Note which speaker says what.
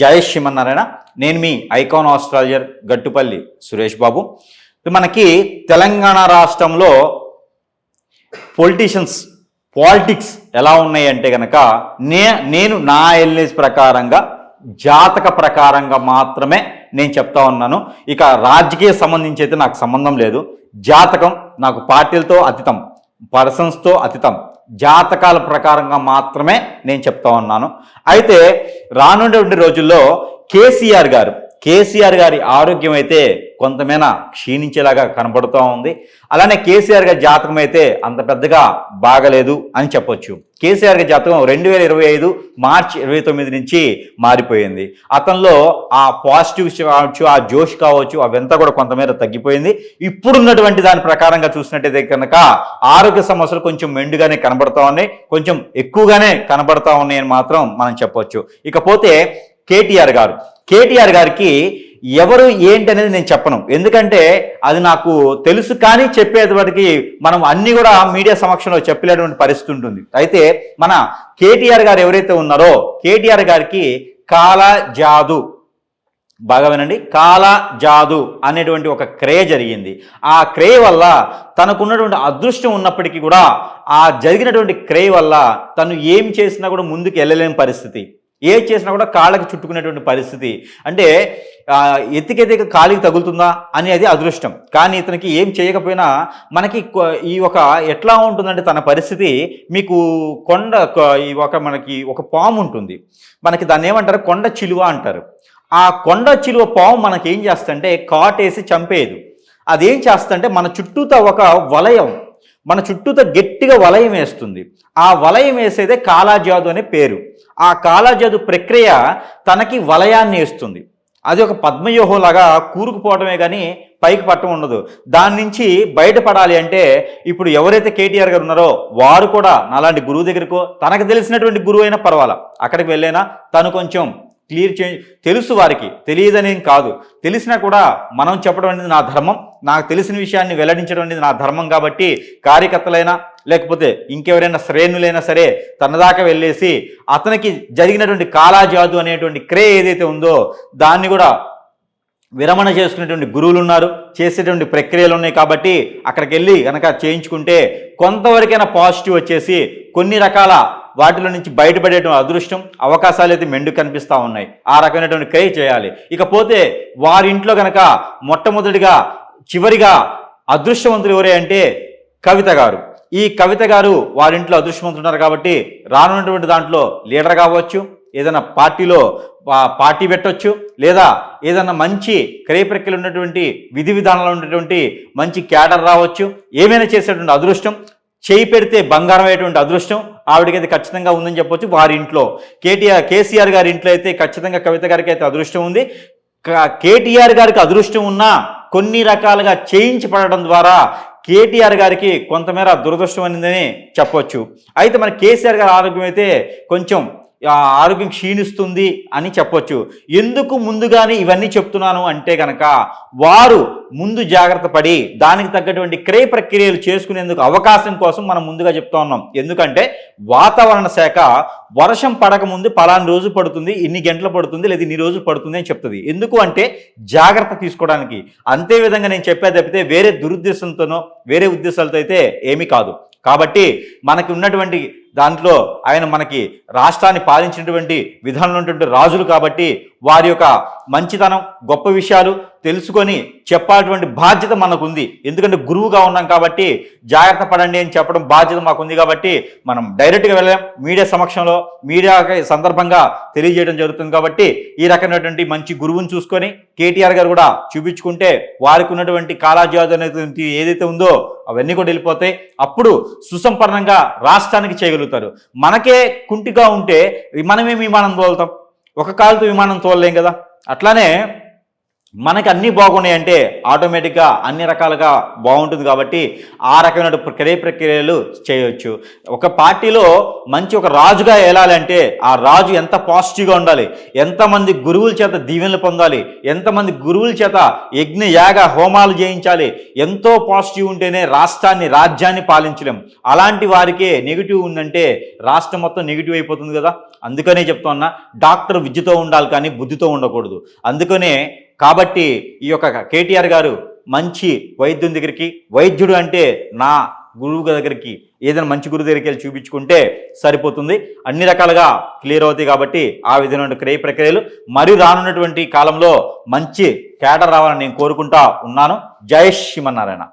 Speaker 1: జయ శ్రీమన్నారాయణ. నేను మీ icon astrologer Gattupalli Suresh Babu. మనకి తెలంగాణ రాష్ట్రంలో పొలిటీషియన్స్ పాలిటిక్స్ ఎలా ఉన్నాయి అంటే కనుక నే నేను నా ఎల్ఎస్ ప్రకారంగా జాతక ప్రకారంగా మాత్రమే నేను చెప్తా ఉన్నాను. ఇక రాజకీయ సంబంధించి అయితే నాకు సంబంధం లేదు. జాతకం నాకు పార్టీలతో అతీతం పర్సన్స్తో అతీతం. జాతకాల ప్రకారంగా మాత్రమే నేను చెప్తా ఉన్నాను. అయితే రానుండే రోజుల్లో కేసీఆర్ గారు కేసీఆర్ గారి ఆరోగ్యం అయితే కొంతమేనా క్షీణించేలాగా కనబడుతూ ఉంది. అలానే కేసీఆర్ గారి జాతకం అయితే అంత పెద్దగా బాగలేదు అని చెప్పొచ్చు. కేసీఆర్ గారి జాతకం రెండు వేల ఇరవై ఐదు మార్చి ఇరవై తొమ్మిది నుంచి మారిపోయింది. అతనిలో ఆ పాజిటివ్ కావచ్చు ఆ జోష్ కావచ్చు అవంతా కూడా కొంతమేర తగ్గిపోయింది. ఇప్పుడున్నటువంటి దాని ప్రకారంగా చూసినట్టయితే కనుక ఆరోగ్య సమస్యలు కొంచెం మెండుగానే కనబడతా ఉన్నాయి. కొంచెం ఎక్కువగానే కనబడతా ఉన్నాయని మాత్రం మనం చెప్పొచ్చు. ఇకపోతే కేటీఆర్ గారు. కేటీఆర్ గారికి ఎవరు ఏంటి అనేది నేను చెప్పను. ఎందుకంటే అది నాకు తెలుసు కానీ చెప్పేటివాటికి మనం అన్ని కూడా మీడియా సమక్షంలో చెప్పలేటువంటి పరిస్థితి ఉంటుంది. అయితే మన కేటీఆర్ గారు ఎవరైతే ఉన్నారో కేటీఆర్ గారికి కాల జాదు. బాగా వినండి. కాల జాదు అనేటువంటి ఒక క్రే జరిగింది. ఆ క్రే వల్ల తనకున్నటువంటి అదృష్టం ఉన్నప్పటికీ కూడా ఆ జరిగినటువంటి క్రే వల్ల తను ఏం చేసినా కూడా ముందుకు వెళ్ళలేని పరిస్థితి. ఏ చేసినా కూడా కాళ్ళకి చుట్టుకునేటువంటి పరిస్థితి. అంటే ఎత్తికెత్తిక కాలికి తగులుతుందా అనేది అదృష్టం. కానీ ఇతనికి ఏం చేయకపోయినా మనకి ఈ ఒక ఎట్లా ఉంటుందంటే తన పరిస్థితి మీకు కొండ ఈ ఒక మనకి ఒక పాము ఉంటుంది. మనకి దాన్ని ఏమంటారు? కొండ చిలువ అంటారు. ఆ కొండ చిలువ పాము మనకి ఏం చేస్తుంటే కాటేసి చంపేయదు. అదేం చేస్తంటే మన చుట్టూతో ఒక వలయం మన చుట్టూతో గట్టిగా వలయం వేస్తుంది. ఆ వలయం వేసేదే కాలాజాదు అనే పేరు. ఆ కాలాజాదు ప్రక్రియ తనకి వలయాన్ని వేస్తుంది అది ఒక పద్మవ్యూహంలాగా కూరుకుపోవటమే కానీ పైకి పట్టం ఉండదు. దాని నుంచి బయటపడాలి అంటే ఇప్పుడు ఎవరైతే కేటీఆర్ గారు ఉన్నారో వారు కూడా నాలాంటి గురువు దగ్గరకో తనకు తెలిసినటువంటి గురువు అయినా పర్వాలా. అక్కడికి వెళ్ళైనా తను కొంచెం క్లియర్ చే తెలుసు వారికి. తెలియదనేం కాదు. తెలిసినా కూడా మనం చెప్పడం అనేది నా ధర్మం. నాకు తెలిసిన విషయాన్ని వెల్లడించడం అనేది నా ధర్మం కాబట్టి కార్యకర్తలైనా లేకపోతే ఇంకెవరైనా శ్రేణులైనా సరే తన దాకా వెళ్ళేసి అతనికి జరిగినటువంటి కాలాజాదు అనేటువంటి క్రే ఏదైతే ఉందో దాన్ని కూడా విరమణ చేసుకునేటువంటి గురువులు ఉన్నారు చేసేటువంటి ప్రక్రియలు ఉన్నాయి కాబట్టి అక్కడికి వెళ్ళి కనుక చేయించుకుంటే కొంతవరకైనా పాజిటివ్ వచ్చేసి కొన్ని రకాల వాటిలో నుంచి బయటపడేటువంటి అదృష్టం అవకాశాలు అయితే మెండు కనిపిస్తూ ఉన్నాయి. ఆ రకమైనటువంటి క్రయ చేయాలి. ఇకపోతే వారింట్లో కనుక మొట్టమొదటిగా చివరిగా అదృష్టవంతులు ఎవరే అంటే కవిత గారు. ఈ కవిత గారు వారింట్లో అదృష్టవంతున్నారు కాబట్టి రానున్నటువంటి దాంట్లో లీడర్ కావచ్చు ఏదైనా పార్టీలో పార్టీ పెట్టవచ్చు లేదా ఏదైనా మంచి క్రయ ప్రక్రియలు ఉన్నటువంటి విధి విధానాలు ఉన్నటువంటి మంచి క్యాడర్ రావచ్చు ఏమైనా చేసేటువంటి అదృష్టం చేయి పెడితే బంగారం అయ్యేటువంటి అదృష్టం ఆవిడకైతే ఖచ్చితంగా ఉందని చెప్పొచ్చు. వారి ఇంట్లో కేటీఆర్ కేసీఆర్ గారి ఇంట్లో అయితే ఖచ్చితంగా కవిత గారికి అయితే అదృష్టం ఉంది. కేటీఆర్ గారికి అదృష్టం ఉన్నా కొన్ని రకాలుగా చేయించబడడం ద్వారా కేటీఆర్ గారికి కొంతమేర దురదృష్టం అనిందని చెప్పొచ్చు. అయితే మన కేసీఆర్ గారి ఆరోగ్యం అయితే కొంచెం ఆరోగ్యం క్షీణిస్తుంది అని చెప్పొచ్చు. ఎందుకు ముందుగానే ఇవన్నీ చెప్తున్నాను అంటే కనుక వారు ముందు జాగ్రత్త పడి దానికి తగ్గటువంటి క్రయ ప్రక్రియలు చేసుకునేందుకు అవకాశం కోసం మనం ముందుగా చెప్తా ఉన్నాం. ఎందుకంటే వాతావరణ శాఖ వర్షం పడకముందు పలాని రోజు పడుతుంది ఇన్ని గంటలు పడుతుంది లేదా ఇన్ని రోజు పడుతుంది అని చెప్తుంది. ఎందుకు అంటే జాగ్రత్త తీసుకోవడానికి. అంతే విధంగా నేను చెప్పేది తప్పితే వేరే దురుద్దేశంతోనో వేరే ఉద్దేశాలతో అయితే ఏమీ కాదు. కాబట్టి మనకి ఉన్నటువంటి దాంట్లో ఆయన మనకి రాష్ట్రాన్ని పాలించినటువంటి విధానంలో ఉన్నటువంటి రాజులు కాబట్టి వారి యొక్క మంచితనం గొప్ప విషయాలు తెలుసుకొని చెప్పాలటువంటి బాధ్యత మనకుంది. ఎందుకంటే గురువుగా ఉన్నాం కాబట్టి జాగ్రత్త పడండి అని చెప్పడం బాధ్యత మాకుంది కాబట్టి మనం డైరెక్ట్గా వెళ్ళాం. మీడియా సమక్షంలో మీడియా సందర్భంగా తెలియజేయడం జరుగుతుంది కాబట్టి ఈ రకమైనటువంటి మంచి గురువుని చూసుకొని కేటీఆర్ గారు కూడా చూపించుకుంటే వారికి ఉన్నటువంటి కాలాజాదు ఏదైతే ఉందో అవన్నీ కూడా వెళ్ళిపోతాయి. అప్పుడు సుసంపన్నంగా రాష్ట్రానికి చేయగలుగుతారు. మనకే కుంటిగా ఉంటే విమానమే విమానం తోలుతాం. ఒక కాలుతో విమానం తోలలేం కదా? అట్లానే మనకి అన్నీ బాగున్నాయి అంటే ఆటోమేటిక్గా అన్ని రకాలుగా బాగుంటుంది కాబట్టి ఆ రకమైన క్రయ ప్రక్రియలు చేయవచ్చు ఒక పార్టీలో మంచి ఒక రాజుగా ఏలాలంటే ఆ రాజు ఎంత పాజిటివ్గా ఉండాలి? ఎంతమంది గురువుల చేత దీవెనలు పొందాలి? ఎంతమంది గురువుల చేత యజ్ఞ యాగ హోమాలు చేయించాలి? ఎంతో పాజిటివ్ ఉంటేనే రాష్ట్రాన్ని రాజ్యాన్ని పాలించలేం. అలాంటి వారికే నెగిటివ్ ఉందంటే రాష్ట్రం మొత్తం నెగిటివ్ అయిపోతుంది కదా? అందుకనే చెప్తున్నా డాక్టర్ విద్యతో ఉండాలి కానీ బుద్ధితో ఉండకూడదు. అందుకనే కాబట్టి ఈ యొక్క కేటీఆర్ గారు మంచి వైద్యుని దగ్గరికి వైద్యుడు అంటే నా గురువు దగ్గరికి ఏదైనా మంచి గురువు దగ్గరికి వెళ్ళి చూపించుకుంటే సరిపోతుంది. అన్ని రకాలుగా క్లియర్ అవుతాయి కాబట్టి ఆ విధమైన క్రియ ప్రక్రియలు మరియు రానున్నటువంటి కాలంలో మంచి కేటర్ రావాలని నేను కోరుకుంటా ఉన్నాను. జై శ్రీమన్నారాయణ.